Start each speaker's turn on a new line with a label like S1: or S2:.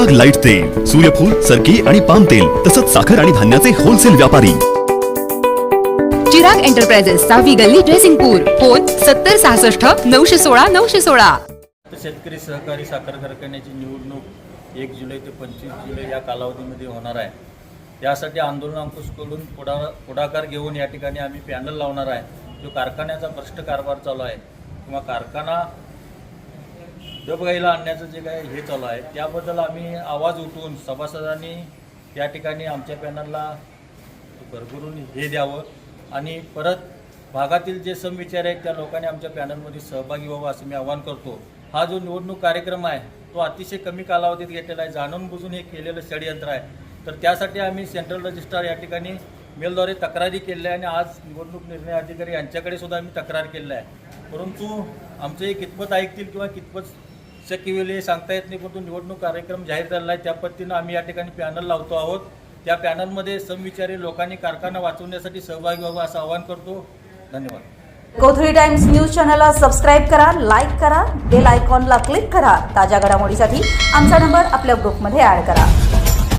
S1: Super light तेल सूर्यफूल सरकी आणि पाम तेल तसंच साखर आणि धान्याचे होलसेल व्यापारी.
S2: चिराग एंटरप्राइजेस सहावी गल्ली ड्रेसिंगपूर फोन सत्तर सहासष्ट नऊशे सोळा नऊशे सोळा.
S3: शेतकरी सहकारी साखर कारखान्याची निवडणूक एक जुलै ते पंचवीस जुलै या कालावधीमध्ये होणार आहे. यासाठी आंदोलन अंकुशकडून पुढा पुढाकार घेऊन या ठिकाणी आम्ही पॅनल लावणार आहे. जो कारखान्याचा भ्रष्ट कारभार चालू आहे किंवा कारखाना डबगाईला आणण्याचं जे काय हे चालू आहे त्याबद्दल आम्ही आवाज उठवून सभासदांनी या ठिकाणी आमच्या पॅनलला भरभरून हे द्यावं आणि परत भागातील जे समविचार आहेत त्या लोकांनी आमच्या पॅनलमध्ये सहभागी व्हावं असं मी आवाहन करतो. हा जो निवडणूक कार्यक्रम आहे तो अतिशय कमी कालावधीत घेतलेला आहे. जाणून बुजून हे केलेलं षडयंत्र आहे. तर त्यासाठी आम्ही सेंट्रल रजिस्ट्रार या ठिकाणी मेलद्वारे तक्रारी केलेल्या आहे आणि आज निवडणूक निर्णय अधिकारी यांच्याकडे सुद्धा आम्ही तक्रार केलेला आहे परंतु आमचं हे कितपत ऐकतील किंवा कितपत शक्य वेळी हे सांगता येत नाही परंतु निवडणूक कार्यक्रम जाहीर झालेला आहे. त्या पद्धतीनं आम्ही या ठिकाणी पॅनल लावतो आहोत. त्या पॅनलमध्ये समविचारी लोकांनी कारखाना वाचवण्यासाठी सहभागी व्हावं असं आवाहन करतो. धन्यवाद.
S4: कोथळी टाइम्स न्यूज चॅनलला सबस्क्राईब करा लाईक करा बेल आयकॉनला क्लिक करा. ताज्या घडामोडीसाठी आमचा नंबर आपल्या ग्रुपमध्ये ॲड करा.